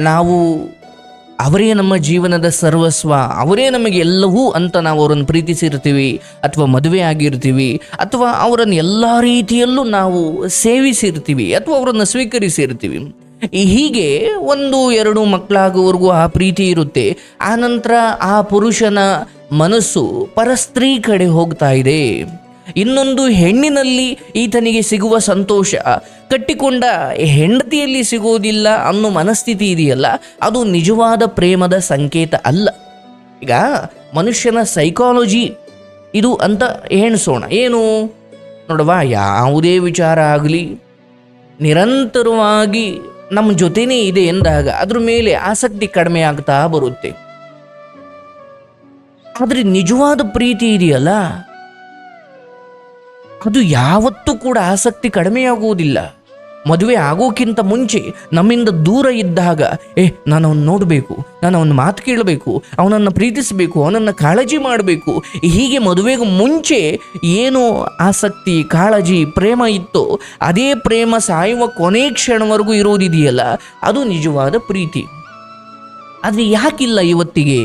ನಾವು ಅವರೇ ನಮ್ಮ ಜೀವನದ ಸರ್ವಸ್ವ, ಅವರೇ ನಮಗೆ ಎಲ್ಲವೂ ಅಂತ ನಾವು ಅವರನ್ನು ಪ್ರೀತಿಸಿರ್ತೀವಿ ಅಥವಾ ಮದುವೆ ಆಗಿರ್ತೀವಿ ಅಥವಾ ಅವರನ್ನು ಎಲ್ಲ ರೀತಿಯಲ್ಲೂ ನಾವು ಸೇವಿಸಿರ್ತೀವಿ ಅಥವಾ ಅವರನ್ನು ಸ್ವೀಕರಿಸಿರ್ತೀವಿ ಹೀಗೆ ಒಂದು, ಎರಡು ಮಕ್ಕಳಾಗುವವರೆಗೂ ಆ ಪ್ರೀತಿ ಇರುತ್ತೆ. ಆನಂತರ ಆ ಪುರುಷನ ಮನಸ್ಸು ಪರಸ್ತ್ರೀ ಕಡೆ ಹೋಗ್ತಾ ಇದೆ. ಇನ್ನೊಂದು ಹೆಣ್ಣಿನಲ್ಲಿ ಈತನಿಗೆ ಸಿಗುವ ಸಂತೋಷ. ಕಟ್ಟಿಕೊಂಡ ಹೆಂಡತಿಯಲ್ಲಿ ಸಿಗೋದಿಲ್ಲ ಅನ್ನೋ ಮನಸ್ಥಿತಿ ಇದೆಯಲ್ಲ, ಅದು ನಿಜವಾದ ಪ್ರೇಮದ ಸಂಕೇತ ಅಲ್ಲ. ಈಗ ಮನುಷ್ಯನ ಸೈಕಾಲಜಿ ಇದು ಅಂತ ಎಣಿಸೋಣ. ಏನು? ನೋಡುವ ಯಾವುದೇ ವಿಚಾರ ಆಗಲಿ, ನಿರಂತರವಾಗಿ ನಮ್ಮ ಜೊತೆನೇ ಇದೆ ಎಂದಾಗ ಅದ್ರ ಮೇಲೆ ಆಸಕ್ತಿ ಕಡಿಮೆ ಆಗ್ತಾ ಬರುತ್ತೆ. ಆದರೆ ನಿಜವಾದ ಪ್ರೀತಿ ಇದೆಯಲ್ಲ? ಅದು ಯಾವತ್ತೂ ಕೂಡ ಆಸಕ್ತಿ ಕಡಿಮೆಯಾಗುವುದಿಲ್ಲ. ಮದುವೆ ಆಗೋಕ್ಕಿಂತ ಮುಂಚೆ ನಮ್ಮಿಂದ ದೂರ ಇದ್ದಾಗ ಏ, ನಾನು ಅವನು ನೋಡಬೇಕು, ನಾನು ಅವನ ಮಾತು ಕೇಳಬೇಕು, ಅವನನ್ನು ಪ್ರೀತಿಸಬೇಕು, ಅವನನ್ನು ಕಾಳಜಿ ಮಾಡಬೇಕು. ಹೀಗೆ ಮದುವೆಗೆ ಮುಂಚೆ ಏನು ಆಸಕ್ತಿ, ಕಾಳಜಿ, ಪ್ರೇಮ ಇತ್ತೋ, ಅದೇ ಪ್ರೇಮ ಸಾಯುವ ಕೊನೆ ಕ್ಷಣವರೆಗೂ ಇರೋದಿದೆಯಲ್ಲ ಅದು ನಿಜವಾದ ಪ್ರೀತಿ. ಆದರೆ ಯಾಕಿಲ್ಲ ಇವತ್ತಿಗೆ?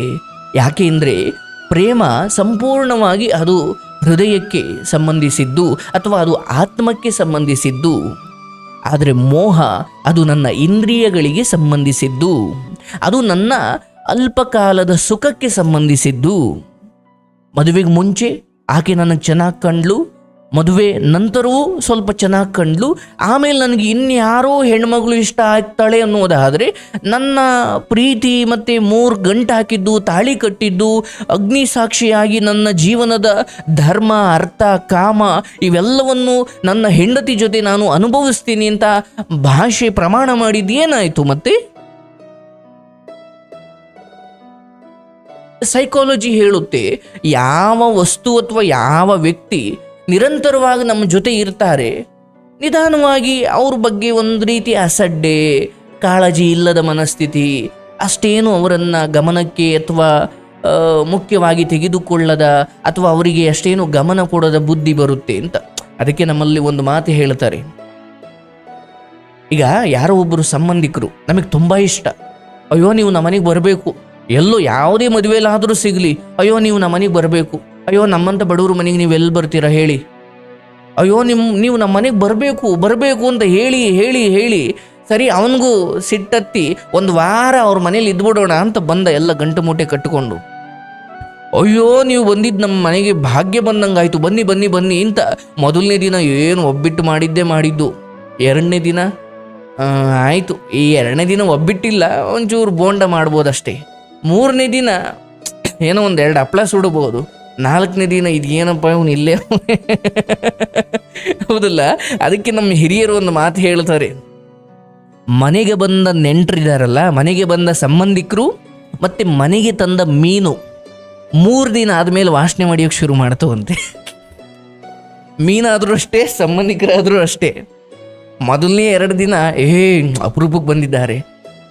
ಯಾಕೆ ಅಂದರೆ ಪ್ರೇಮ ಸಂಪೂರ್ಣವಾಗಿ ಅದು ಹೃದಯಕ್ಕೆ ಸಂಬಂಧಿಸಿದ್ದು ಅಥವಾ ಅದು ಆತ್ಮಕ್ಕೆ ಸಂಬಂಧಿಸಿದ್ದು. ಆದರೆ ಮೋಹ ಅದು ನನ್ನ ಇಂದ್ರಿಯಗಳಿಗೆ ಸಂಬಂಧಿಸಿದ್ದು. ಅದು ನನ್ನ ಅಲ್ಪಕಾಲದ ಸುಖಕ್ಕೆ ಸಂಬಂಧಿಸಿದ್ದು. ಮದುವೆಗೆ ಮುಂಚೆ ಆಕೆ ನನ್ನ ಚೆನ್ನಾಗಿ ಕಂಡ್ಲು ಮದುವೆ ನಂತರವೂ ಸ್ವಲ್ಪ ಚೆನ್ನಾಗಿ ಕಂಡ್ಲು. ಆಮೇಲೆ ನನಗೆ ಇನ್ಯಾರೋ ಹೆಣ್ಮಗಳು ಇಷ್ಟ ಆಗ್ತಾಳೆ ಅನ್ನೋದಾದರೆ, ನನ್ನ ಪ್ರೀತಿ ಮತ್ತು ಮೂರು ಗಂಟು ಹಾಕಿದ್ದು, ತಾಳಿ ಕಟ್ಟಿದ್ದು, ಅಗ್ನಿ ಸಾಕ್ಷಿಯಾಗಿ ನನ್ನ ಜೀವನದ ಧರ್ಮ, ಅರ್ಥ, ಕಾಮ, ಇವೆಲ್ಲವನ್ನು ನನ್ನ ಹೆಂಡತಿ ಜೊತೆ ನಾನು ಅನುಭವಿಸ್ತೀನಿ ಅಂತ ಭಾಷೆ ಪ್ರಮಾಣ ಮಾಡಿದ್ದು ಏನಾಯಿತು ಮತ್ತೆ? ಸೈಕಾಲಜಿ ಹೇಳುತ್ತೆ, ಯಾವ ವಸ್ತು ಅಥವಾ ಯಾವ ವ್ಯಕ್ತಿ ನಿರಂತರವಾಗಿ ನಮ್ಮ ಜೊತೆ ಇರ್ತಾರೆ, ನಿಧಾನವಾಗಿ ಅವ್ರ ಬಗ್ಗೆ ಒಂದು ರೀತಿ ಅಸಡ್ಡೆ, ಕಾಳಜಿ ಇಲ್ಲದ ಮನಸ್ಥಿತಿ, ಅಷ್ಟೇನು ಅವರನ್ನು ಗಮನಕ್ಕೆ ಅಥವಾ ಮುಖ್ಯವಾಗಿ ತೆಗೆದುಕೊಳ್ಳದ ಅಥವಾ ಅವರಿಗೆ ಅಷ್ಟೇನು ಗಮನ ಕೊಡದ ಬುದ್ಧಿ ಬರುತ್ತೆ ಅಂತ. ಅದಕ್ಕೆ ನಮ್ಮಲ್ಲಿ ಒಂದು ಮಾತು ಹೇಳ್ತಾರೆ. ಈಗ ಯಾರೋ ಒಬ್ಬರು ಸಂಬಂಧಿಕರು ನಮಗೆ ತುಂಬ ಇಷ್ಟ. ಅಯ್ಯೋ, ನೀವು ನಮ್ಮ ಬರಬೇಕು. ಎಲ್ಲೋ ಯಾವುದೇ ಮದುವೆಲಾದರೂ ಸಿಗಲಿ. ಅಯ್ಯೋ, ನೀವು ನಮ್ಮ ಬರಬೇಕು. ಅಯ್ಯೋ ನಮ್ಮಂಥ ಬಡವರು ಮನೆಗೆ ನೀವು ಎಲ್ಲಿ ಬರ್ತೀರಾ ಹೇಳಿ. ಅಯ್ಯೋ ನಿಮ್ಮ ನೀವು ನಮ್ಮ ಮನೆಗೆ ಬರಬೇಕು ಬರಬೇಕು ಅಂತ ಹೇಳಿ ಹೇಳಿ ಹೇಳಿ ಸರಿ ಅವನಿಗೂ ಸಿಟ್ಟತ್ತಿ ಒಂದು ವಾರ ಅವ್ರ ಮನೇಲಿ ಇದ್ಬಿಡೋಣ ಅಂತ ಬಂದ ಎಲ್ಲ ಗಂಟು ಮೂಟೆ ಕಟ್ಟಿಕೊಂಡು ಅಯ್ಯೋ, ನೀವು ಬಂದಿದ್ದು ನಮ್ಮ ಮನೆಗೆ ಭಾಗ್ಯ ಬಂದಂಗಾಯ್ತು. ಬನ್ನಿ ಬನ್ನಿ ಬನ್ನಿ ಅಂತ ಮೊದಲನೇ ದಿನ ಏನು ಒಬ್ಬಿಟ್ಟು ಮಾಡಿದ್ದೇ ಮಾಡಿದ್ದು. ಎರಡನೇ ದಿನ? ಆಯಿತು. ಈ ಎರಡನೇ ದಿನ ಒಬ್ಬಿಟ್ಟಿಲ್ಲ, ಒಂಚೂರು ಬೋಂಡ ಮಾಡ್ಬೋದಷ್ಟೇ. ಮೂರನೇ ದಿನ ಏನೋ ಒಂದು ಎರಡು ಹಪ್ಳ ಸುಡಬಹುದು ನಾಲ್ಕನೇ ದಿನ ಇದೇನಪ್ಪ ಇವನು ಇಲ್ಲೇ. ಹೌದಲ್ಲ? ಅದಕ್ಕೆ ನಮ್ಮ ಹಿರಿಯರು ಒಂದು ಮಾತು ಹೇಳ್ತಾರೆ. ಮನೆಗೆ ಬಂದ ನೆಂಟರಿದಾರಲ್ಲ, ಮನೆಗೆ ಬಂದ ಸಂಬಂಧಿಕರು ಮತ್ತೆ ಮನೆಗೆ ತಂದ ಮೀನು ಮೂರು ದಿನ ಆದಮೇಲೆ ವಾಸನೆ ಮಾಡಿಯೋಕೆ ಶುರು ಮಾಡ್ತವಂತೆ. ಮೀನಾದರೂ ಅಷ್ಟೇ, ಸಂಬಂಧಿಕರಾದರೂ ಅಷ್ಟೇ. ಮೊದಲನೇ ಎರಡು ದಿನ, ಏ, ಅಪರೂಪಕ್ಕೆ ಬಂದಿದ್ದಾರೆ.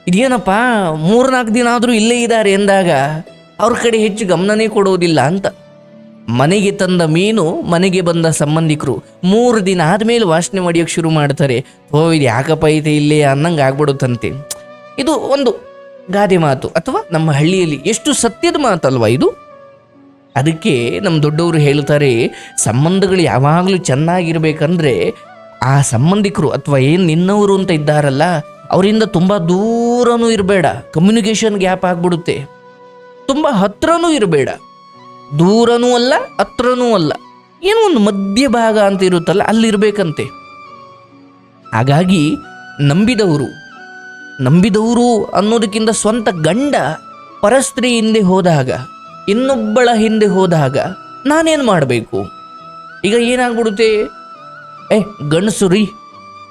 ಇದೇನಪ್ಪ, ಮೂರ್ನಾಲ್ಕು ದಿನ ಆದರೂ ಇಲ್ಲೇ ಇದ್ದಾರೆ ಎಂದಾಗ, ಅವ್ರ ಕಡೆ ಹೆಚ್ಚು ಗಮನನೇ ಕೊಡೋದಿಲ್ಲ ಅಂತ. ಮನೆಗೆ ತಂದ ಮೀನು ಮನೆಗೆ ಬಂದ ಸಂಬಂಧಿಕರು ಮೂರು ದಿನ ಆದಮೇಲೆ ವಾಸನೆ ಮಾಡಿಯೋಕೆ ಶುರು ಮಾಡ್ತಾರೆ. ಓ, ಇದು ಯಾಕಪ್ಪ ಐತೆ ಇಲ್ಲೇ ಅನ್ನಂಗೆ ಆಗ್ಬಿಡುತ್ತಂತೆ. ಇದು ಒಂದು ಗಾದೆ ಮಾತು ಅಥವಾ ನಮ್ಮ ಹಳ್ಳಿಯಲ್ಲಿ ಎಷ್ಟು ಸತ್ಯದ ಮಾತಲ್ವಾ ಇದು? ಅದಕ್ಕೆ ನಮ್ಮ ದೊಡ್ಡವರು ಹೇಳ್ತಾರೆ ಸಂಬಂಧಗಳು ಯಾವಾಗಲೂ ಚೆನ್ನಾಗಿರ್ಬೇಕಂದ್ರೆ ಆ ಸಂಬಂಧಿಕರು ಅಥವಾ ಏನು ನಿನ್ನವರು ಅಂತ ಇದ್ದಾರಲ್ಲ, ಅವರಿಂದ ತುಂಬ ದೂರನೂ ಇರಬೇಡ. ಕಮ್ಯುನಿಕೇಷನ್ ಗ್ಯಾಪ್ ಆಗ್ಬಿಡುತ್ತೆ. ತುಂಬ ಹತ್ರನೂ ಇರಬೇಡ. ದೂರನೂ ಅಲ್ಲ, ಹತ್ರನೂ ಅಲ್ಲ. ಏನೋ ಒಂದು ಮಧ್ಯಭಾಗ ಅಂತ ಇರುತ್ತಲ್ಲ ಅಲ್ಲಿರಬೇಕಂತೆ ಹಾಗಾಗಿ ನಂಬಿದವರು ನಂಬಿದವರು ಅನ್ನೋದಕ್ಕಿಂತ ಸ್ವಂತ ಗಂಡ ಪರಸ್ತ್ರೀ ಹಿಂದೆ ಹೋದಾಗ, ಇನ್ನೊಬ್ಬಳ ಹಿಂದೆ ಹೋದಾಗ ನಾನೇನು ಮಾಡಬೇಕು? ಈಗ ಏನಾಗ್ಬಿಡುತ್ತೆ? ಏ, ಗಂಡಸು ರೀ,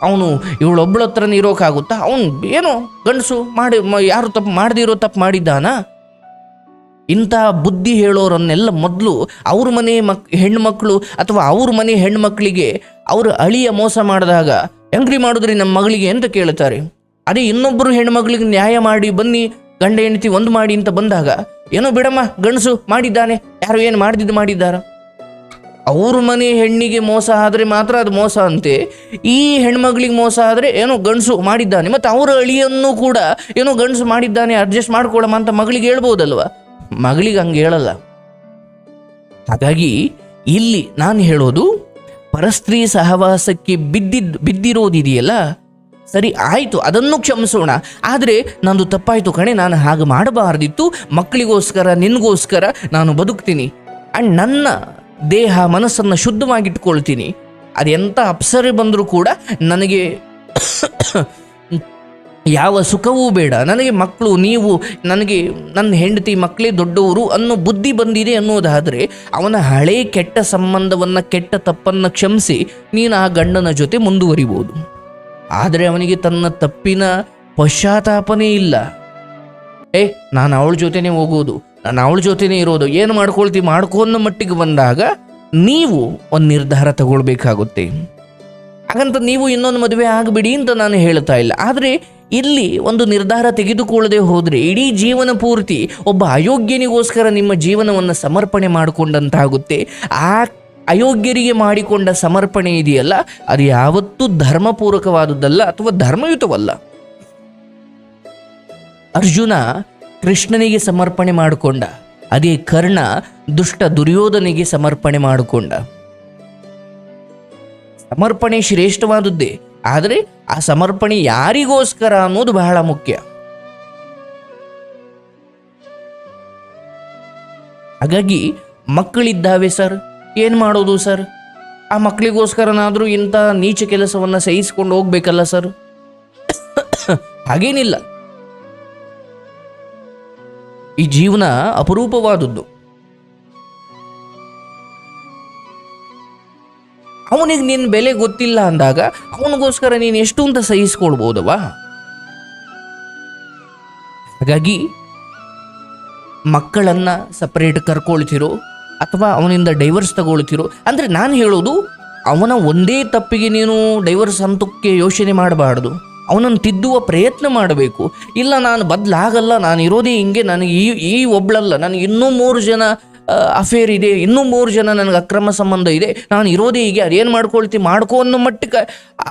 ಅವನು ಇವಳೊಬ್ಬಳ ಹತ್ರನೇ ಇರೋಕ್ಕಾಗುತ್ತಾ ಅವನು ಏನೋ ಗಂಡಸು ಮಾಡಿ ಯಾರು ತಪ್ಪು ಮಾಡದಿರೋ ತಪ್ಪು ಮಾಡಿದ್ದಾನಾ? ಇಂಥ ಬುದ್ಧಿ ಹೇಳೋರನ್ನೆಲ್ಲ ಮೊದಲು ಅವ್ರ ಮನೆ ಮಕ್, ಹೆಣ್ಮಕ್ಳು ಅಥವಾ ಅವ್ರ ಮನೆ ಹೆಣ್ಮಕ್ಳಿಗೆ ಅವ್ರ ಅಳಿಯ ಮೋಸ ಮಾಡಿದಾಗ, ಹೆಂಗ್ರಿ ಮಾಡಿದ್ರಿ ನಮ್ಮ ಮಗಳಿಗೆ? ಅಂತ ಕೇಳ್ತಾರೆ. ಅದೇ ಇನ್ನೊಬ್ಬರು ಹೆಣ್ಮಗಳಿಗೆ ನ್ಯಾಯ ಮಾಡಿ ಬನ್ನಿ, ಗಂಡ ಹೆಂಡತಿ ಒಂದು ಮಾಡಿ ಅಂತ ಬಂದಾಗ, ಏನೋ ಬಿಡಮ್ಮ, ಗಂಡಸು ಮಾಡಿದ್ದಾನೆ, ಯಾರು ಏನು ಮಾಡಿದ್ದು ಮಾಡಿದ್ದಾರ? ಅವ್ರ ಮನೆ ಹೆಣ್ಣಿಗೆ ಮೋಸ ಆದರೆ ಮಾತ್ರ ಅದು ಮೋಸ ಅಂತೆ. ಈ ಹೆಣ್ಮಗಳಿಗೆ ಮೋಸ ಆದರೆ ಏನೋ ಗಂಡಸು ಮಾಡಿದ್ದಾನೆ. ಮತ್ತು ಅವರ ಅಳಿಯನ್ನು ಕೂಡ ಏನೋ ಗಂಡಸು ಮಾಡಿದ್ದಾನೆ, ಅಡ್ಜಸ್ಟ್ ಮಾಡ್ಕೊಳ್ಳಮ್ಮ ಅಂತ ಮಗಳಿಗೆ ಹೇಳ್ಬೋದಲ್ವ? ಮಗಳಿಗೆ ಹಂಗೆ ಹೇಳಲ್ಲ. ಹಾಗಾಗಿ ಇಲ್ಲಿ ನಾನು ಹೇಳೋದು, ಪರಸ್ತ್ರೀ ಸಹವಾಸಕ್ಕೆ ಬಿದ್ದಿದ್ದು ಬಿದ್ದಿರೋದಿದೆಯಲ್ಲ, ಸರಿ ಆಯಿತು, ಅದನ್ನು ಕ್ಷಮಿಸೋಣ. ಆದರೆ ನಂದು ತಪ್ಪಾಯಿತು ಕಣೆ, ನಾನು ಹಾಗೆ ಮಾಡಬಾರ್ದಿತ್ತು, ಮಕ್ಕಳಿಗೋಸ್ಕರ, ನಿನಗೋಸ್ಕರ ನಾನು ಬದುಕ್ತೀನಿ. ಆ್ಯಂಡ್ ನನ್ನ ದೇಹ, ಮನಸ್ಸನ್ನು ಶುದ್ಧವಾಗಿಟ್ಕೊಳ್ತೀನಿ. ಅದೆಂಥ ಅಪ್ಸರೆ ಬಂದರೂ ಕೂಡ ನನಗೆ ಯಾವ ಸುಖವೂ ಬೇಡ. ನನಗೆ ಮಕ್ಕಳು, ನೀವು ನನಗೆ, ನನ್ನ ಹೆಂಡತಿ ಮಕ್ಕಳೇ ದೊಡ್ಡವರು ಅನ್ನೋ ಬುದ್ಧಿ ಬಂದಿದೆ ಅನ್ನೋದಾದರೆ ಅವನ ಹಳೆ ಕೆಟ್ಟ ಸಂಬಂಧವನ್ನು, ಕೆಟ್ಟ ತಪ್ಪನ್ನು ಕ್ಷಮಿಸಿ ನೀನು ಆ ಗಂಡನ ಜೊತೆ ಮುಂದುವರಿಬೋದು. ಆದರೆ ಅವನಿಗೆ ತನ್ನ ತಪ್ಪಿನ ಪಶ್ಚಾತ್ತಾಪನೇ ಇಲ್ಲ. ಏ, ನಾನು ಅವಳ ಜೊತೆನೇ ಹೋಗೋದು, ನಾನು ಅವಳ ಜೊತೆನೇ ಇರೋದು, ಏನು ಮಾಡ್ಕೊಳ್ತಿ, ಮಾಡ್ಕೋ ಅನ್ನೋ ಮಟ್ಟಿಗೆ ಬಂದಾಗ ನೀವು ಒಂದು ನಿರ್ಧಾರ ತಗೊಳ್ಬೇಕಾಗುತ್ತೆ. ಹಾಗಂತ ನೀವು ಇನ್ನೊಂದು ಮದುವೆ ಆಗಬಿಡಿ ಅಂತ ನಾನು ಹೇಳ್ತಾ ಇಲ್ಲ. ಆದರೆ ಇಲ್ಲಿ ಒಂದು ನಿರ್ಧಾರ ತೆಗೆದುಕೊಳ್ಳದೆ ಹೋದರೆ ಇಡೀ ಜೀವನ ಪೂರ್ತಿ ಒಬ್ಬ ಅಯೋಗ್ಯನಿಗೋಸ್ಕರ ನಿಮ್ಮ ಜೀವನವನ್ನು ಸಮರ್ಪಣೆ ಮಾಡಿಕೊಂಡಂತಾಗುತ್ತೆ. ಆ ಅಯೋಗ್ಯರಿಗೆ ಮಾಡಿಕೊಂಡ ಸಮರ್ಪಣೆ ಇದೆಯಲ್ಲ, ಅದು ಯಾವತ್ತೂ ಧರ್ಮಪೂರ್ವಕವಾದುದಲ್ಲ ಅಥವಾ ಧರ್ಮಯುತವಲ್ಲ. ಅರ್ಜುನ ಕೃಷ್ಣನಿಗೆ ಸಮರ್ಪಣೆ ಮಾಡಿಕೊಂಡ, ಅದೇ ಕರ್ಣ ದುಷ್ಟ ದುರ್ಯೋಧನಿಗೆ ಸಮರ್ಪಣೆ ಮಾಡಿಕೊಂಡ. ಸಮರ್ಪಣೆ ಶ್ರೇಷ್ಠವಾದದ್ದೇ. ಆದರೆ ಆ ಸಮರ್ಪಣೆ ಯಾರಿಗೋಸ್ಕರ ಅನ್ನೋದು ಬಹಳ ಮುಖ್ಯ. ಹಾಗಾಗಿ ಮಕ್ಕಳಿದ್ದಾವೆ ಸರ್, ಏನು ಮಾಡೋದು ಸರ್? ಆ ಮಕ್ಕಳಿಗೋಸ್ಕರನಾದರೂ ಇಂಥ ನೀಚ ಕೆಲಸವನ್ನು ಸಹಿಸಿಕೊಂಡು ಹೋಗ್ಬೇಕಲ್ಲ ಸರ್? ಹಾಗೇನಿಲ್ಲ. ಈ ಜೀವನ ಅಪರೂಪವಾದದ್ದು. ಅವನಿಗೆ ನಿನ್ನ ಬೆಲೆ ಗೊತ್ತಿಲ್ಲ ಅಂದಾಗ ಅವನಿಗೋಸ್ಕರ ನೀನು ಎಷ್ಟು ಅಂತ ಸಹಿಸ್ಕೊಳ್ಬೋದವ ಹಾಗಾಗಿ ಮಕ್ಕಳನ್ನು ಸಪ್ರೇಟ್ ಕರ್ಕೊಳ್ತಿರೋ ಅಥವಾ ಅವನಿಂದ ಡೈವರ್ಸ್ ತಗೊಳ್ತಿರೋ, ಅಂದರೆ ನಾನು ಹೇಳೋದು ಅವನ ಒಂದೇ ತಪ್ಪಿಗೆ ನೀನು ಡೈವರ್ಸ್ ಅಂತಕ್ಕೆ ಯೋಚನೆ ಮಾಡಬಾರ್ದು. ಅವನನ್ನು ತಿದ್ದುವ ಪ್ರಯತ್ನ ಮಾಡಬೇಕು. ಇಲ್ಲ, ನಾನು ಬದಲಾಗಲ್ಲ ನಾನು ಇರೋದೇ ಹಿಂಗೆ, ನನಗೆ ಈ ಈ ಒಬ್ಳಲ್ಲ, ನನಗೆ ಇನ್ನೂ ಮೂರು ಜನ ಅಫೇರ್ ಇದೆ, ಇನ್ನೂ ಮೂರು ಜನ ನನಗೆ ಅಕ್ರಮ ಸಂಬಂಧ ಇದೆ. ನಾನು ಇರೋದೇ ಹೀಗೆ, ಅದೇನು ಮಾಡ್ಕೊಳ್ತಿ, ಮಾಡ್ಕೋ ಅನ್ನೋ ಮಟ್ಟಕ್ಕೆ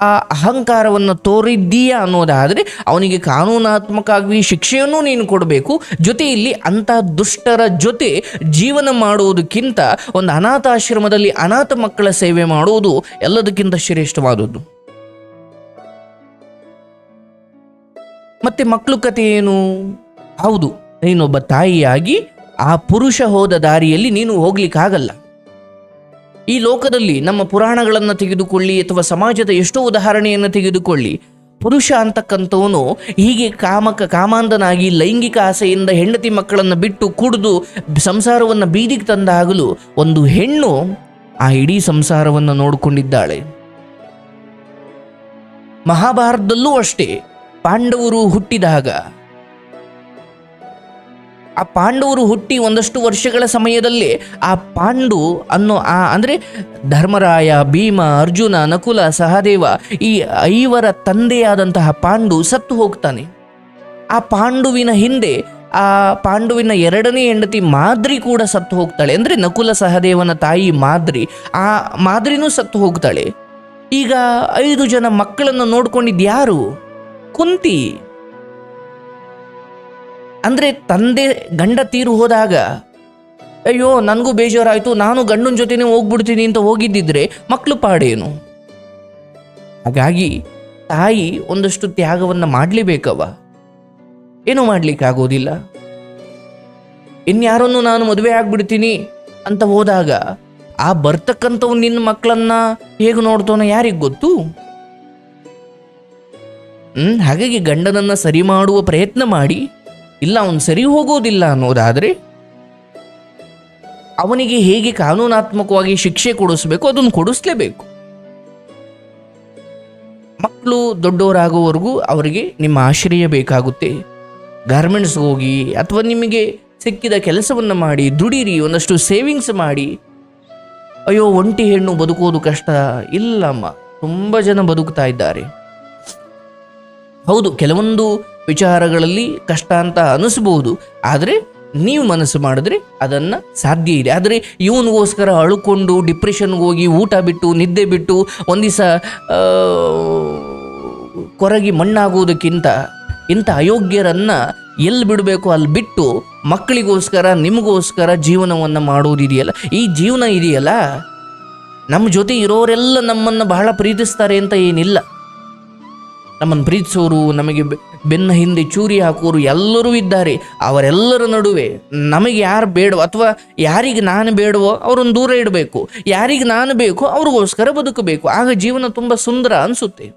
ಆ ಅಹಂಕಾರವನ್ನು ತೋರಿದ್ದೀಯಾ ಅನ್ನೋದಾದರೆ ಅವನಿಗೆ ಕಾನೂನಾತ್ಮಕವಾಗಿ ಶಿಕ್ಷೆಯನ್ನು ನೀನು ಕೊಡಬೇಕು. ಜೊತೆಯಲ್ಲಿ ಅಂಥ ದುಷ್ಟರ ಜೊತೆ ಜೀವನ ಮಾಡುವುದಕ್ಕಿಂತ ಒಂದು ಅನಾಥಾಶ್ರಮದಲ್ಲಿ ಅನಾಥ ಮಕ್ಕಳ ಸೇವೆ ಮಾಡುವುದು ಎಲ್ಲದಕ್ಕಿಂತ ಶ್ರೇಷ್ಠವಾದದ್ದು. ಮತ್ತೆ ಮಕ್ಕಳು ಕಥೆ ಏನು? ಹೌದು, ನೀನೊಬ್ಬ ತಾಯಿಯಾಗಿ ಆ ಪುರುಷ ಹೋದ ದಾರಿಯಲ್ಲಿ ನೀನು ಹೋಗ್ಲಿಕ್ಕಾಗಲ್ಲ. ಈ ಲೋಕದಲ್ಲಿ ನಮ್ಮ ಪುರಾಣಗಳನ್ನು ತೆಗೆದುಕೊಳ್ಳಿ ಅಥವಾ ಸಮಾಜದ ಎಷ್ಟೋ ಉದಾಹರಣೆಯನ್ನು ತೆಗೆದುಕೊಳ್ಳಿ. ಪುರುಷ ಅಂತಕ್ಕಂಥವನು ಹೀಗೆ ಕಾಮಕ ಕಾಮಾಂಧನಾಗಿ ಲೈಂಗಿಕ ಆಸೆಯಿಂದ ಹೆಂಡತಿ ಮಕ್ಕಳನ್ನು ಬಿಟ್ಟು ಕುಡಿದು ಸಂಸಾರವನ್ನು ಬೀದಿಗೆ ತಂದಾಗಲೂ ಒಂದು ಹೆಣ್ಣು ಆ ಇಡೀ ಸಂಸಾರವನ್ನು ನೋಡಿಕೊಂಡಿದ್ದಾಳೆ. ಮಹಾಭಾರತದಲ್ಲೂ ಅಷ್ಟೇ, ಪಾಂಡವರು ಹುಟ್ಟಿದಾಗ ಆ ಪಾಂಡವರು ಹುಟ್ಟಿ ಒಂದಷ್ಟು ವರ್ಷಗಳ ಸಮಯದಲ್ಲಿ ಆ ಪಾಂಡು ಅನ್ನೋ ಆ ಅಂದರೆ ಧರ್ಮರಾಯ, ಭೀಮ, ಅರ್ಜುನ, ನಕುಲ, ಸಹದೇವ ಈ ಐವರ ತಂದೆಯಾದಂತಹ ಪಾಂಡು ಸತ್ತು ಹೋಗ್ತಾನೆ. ಆ ಪಾಂಡುವಿನ ಹಿಂದೆ ಆ ಪಾಂಡುವಿನ ಎರಡನೇ ಹೆಂಡತಿ ಮಾದ್ರಿ ಕೂಡ ಸತ್ತು ಹೋಗ್ತಾಳೆ. ಅಂದರೆ ನಕುಲ, ಸಹದೇವನ ತಾಯಿ ಮಾದ್ರಿ ಆ ಮಾದ್ರಿನೂ ಸತ್ತು ಹೋಗ್ತಾಳೆ. ಈಗ ಐದು ಜನ ಮಕ್ಕಳನ್ನು ನೋಡ್ಕೊಂಡಿದ್ದು ಯಾರು? ಕುಂತಿ. ಅಂದ್ರೆ ತಂದೆ ಗಂಡ ತೀರು ಹೋದಾಗ, ಅಯ್ಯೋ, ನನಗೂ ಬೇಜಾರಾಯಿತು, ನಾನು ಗಂಡನ ಜೊತೆನೇ ಹೋಗ್ಬಿಡ್ತೀನಿ ಅಂತ ಹೋಗಿದ್ದಿದ್ರೆ ಮಕ್ಕಳು ಪಾಡೇನು? ಹಾಗಾಗಿ ತಾಯಿ ಒಂದಷ್ಟು ತ್ಯಾಗವನ್ನು ಮಾಡಲೇಬೇಕವ ಏನೂ ಮಾಡ್ಲಿಕ್ಕಾಗೋದಿಲ್ಲ. ಇನ್ಯಾರನ್ನು ನಾನು ಮದುವೆ ಆಗ್ಬಿಡ್ತೀನಿ ಅಂತ ಹೋದಾಗ, ಆ ಬರ್ತಕ್ಕಂಥವು ನಿನ್ನ ಮಕ್ಕಳನ್ನ ಹೇಗೆ ನೋಡ್ತಾನೋ ಯಾರಿಗೆ ಗೊತ್ತು? ಹಾಗಾಗಿ ಗಂಡನನ್ನು ಸರಿ ಮಾಡುವ ಪ್ರಯತ್ನ ಮಾಡಿ ಇಲ್ಲ, ಅವನು ಸರಿ ಹೋಗೋದಿಲ್ಲ ಅನ್ನೋದಾದರೆ ಅವನಿಗೆ ಹೇಗೆ ಕಾನೂನಾತ್ಮಕವಾಗಿ ಶಿಕ್ಷೆ ಕೊಡಿಸ್ಬೇಕು, ಅದನ್ನು ಕೊಡಿಸ್ಲೇಬೇಕು. ಮಕ್ಕಳು ದೊಡ್ಡವರಾಗುವವರೆಗೂ ಅವರಿಗೆ ನಿಮ್ಮ ಆಶ್ರಯ ಬೇಕಾಗುತ್ತೆ. ಗಾರ್ಮೆಂಟ್ಸ್ ಹೋಗಿ ಅಥವಾ ನಿಮಗೆ ಸಿಕ್ಕಿದ ಕೆಲಸವನ್ನು ಮಾಡಿ, ದುಡೀರಿ, ಒಂದಷ್ಟು ಸೇವಿಂಗ್ಸ್ ಮಾಡಿ. ಅಯ್ಯೋ, ಒಂಟಿ ಹೆಣ್ಣು ಬದುಕೋದು ಕಷ್ಟ. ಇಲ್ಲಮ್ಮ, ತುಂಬ ಜನ ಬದುಕ್ತಾ ಇದ್ದಾರೆ. ಹೌದು, ಕೆಲವೊಂದು ವಿಚಾರಗಳಲ್ಲಿ ಕಷ್ಟ ಅಂತ ಅನಿಸ್ಬೋದು. ಆದರೆ ನೀವು ಮನಸ್ಸು ಮಾಡಿದ್ರೆ ಅದನ್ನು ಸಾಧ್ಯ ಇದೆ. ಆದರೆ ಇವನಿಗೋಸ್ಕರ ಅಳುಕೊಂಡು ಡಿಪ್ರೆಷನ್ಗೆ ಹೋಗಿ ಊಟ ಬಿಟ್ಟು, ನಿದ್ದೆ ಬಿಟ್ಟು ಒಂದು ದಿವಸ ಕೊರಗಿ ಮಣ್ಣಾಗುವುದಕ್ಕಿಂತ ಇಂಥ ಅಯೋಗ್ಯರನ್ನು ಎಲ್ಲಿ ಬಿಡಬೇಕು ಅಲ್ಲಿ ಬಿಟ್ಟು ಮಕ್ಕಳಿಗೋಸ್ಕರ, ನಿಮಗೋಸ್ಕರ ಜೀವನವನ್ನು ಮಾಡುವುದಿದೆಯಲ್ಲ ಈ ಜೀವನ ಇದೆಯಲ್ಲ? ನಮ್ಮ ಜೊತೆ ಇರೋರೆಲ್ಲ ನಮ್ಮನ್ನು ಬಹಳ ಪ್ರೀತಿಸ್ತಾರೆ ಅಂತ ಏನಿಲ್ಲ. ನಮ್ಮನ್ನು ಪ್ರೀತಿಸೋರು, ನಮಗೆ ಬೆನ್ನ ಹಿಂದೆ ಚೂರಿ ಹಾಕೋರು ಎಲ್ಲರೂ ಇದ್ದಾರೆ. ಅವರೆಲ್ಲರ ನಡುವೆ ನಮಗೆ ಯಾರು ಬೇಡವೋ ಅಥವಾ ಯಾರಿಗೆ ನಾನು ಬೇಡವೋ ಅವರನ್ನು ದೂರ ಇಡಬೇಕು. ಯಾರಿಗೆ ನಾನು ಬೇಕೋ ಅವ್ರಿಗೋಸ್ಕರ ಬದುಕಬೇಕು. ಆಗ ಜೀವನ ತುಂಬ ಸುಂದರ ಅನಿಸುತ್ತೆ.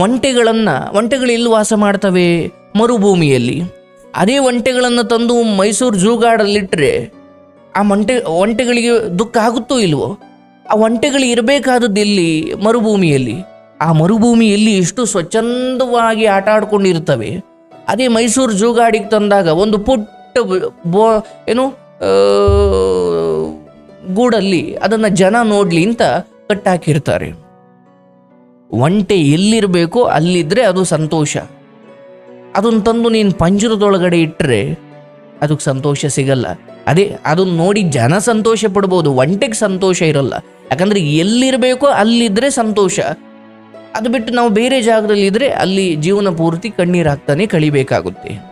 ಒಂಟೆಗಳನ್ನು, ಒಂಟೆಗಳು ಇಲ್ಲಿ ವಾಸ ಮಾಡ್ತವೆ? ಮರುಭೂಮಿಯಲ್ಲಿ. ಅದೇ ಒಂಟೆಗಳನ್ನು ತಂದು ಮೈಸೂರು ಜೂಗಾಡಲ್ಲಿಟ್ಟರೆ ಆ ಮಂಟೆ ಒಂಟೆಗಳಿಗೆ ದುಃಖ ಆಗುತ್ತೋ ಇಲ್ವೋ? ಆ ಒಂಟೆಗಳು ಇರಬೇಕಾದದ್ದು ಎಲ್ಲಿ? ಮರುಭೂಮಿಯಲ್ಲಿ. ಆ ಮರುಭೂಮಿಯಲ್ಲಿ ಎಷ್ಟು ಸ್ವಚ್ಛಂದವಾಗಿ ಆಟ ಆಡ್ಕೊಂಡಿರ್ತವೆ. ಅದೇ ಮೈಸೂರು ಜೂಗಾಡಿಗೆ ತಂದಾಗ ಒಂದು ಪುಟ್ಟ ಬೋ ಏನು ಗೂಡಲ್ಲಿ ಅದನ್ನು ಜನ ನೋಡಲಿ ಅಂತ ಕಟ್ಟಾಕಿರ್ತಾರೆ. ಒಂಟೆ ಎಲ್ಲಿರಬೇಕೋ ಅಲ್ಲಿದ್ದರೆ ಅದು ಸಂತೋಷ. ಅದನ್ನು ತಂದು ನೀನು ಪಂಜರದೊಳಗಡೆ ಇಟ್ಟರೆ ಅದಕ್ಕೆ ಸಂತೋಷ ಸಿಗಲ್ಲ. ಅದೇ ಅದನ್ನು ನೋಡಿ ಜನ ಸಂತೋಷ ಪಡ್ಬೋದು, ಒಂಟೆಗೆ ಸಂತೋಷ ಇರಲ್ಲ. ಯಾಕಂದ್ರೆ ಎಲ್ಲಿರಬೇಕೋ ಅಲ್ಲಿದ್ದರೆ ಸಂತೋಷ. ಅದು ಬಿಟ್ಟು ನಾವು ಬೇರೆ ಜಾಗದಲ್ಲಿ ಇದ್ರೆ ಅಲ್ಲಿ ಜೀವನ ಪೂರ್ತಿ ಕಣ್ಣೀರಾಗ್ತಾನೆ ಕಳಿಬೇಕಾಗುತ್ತೆ.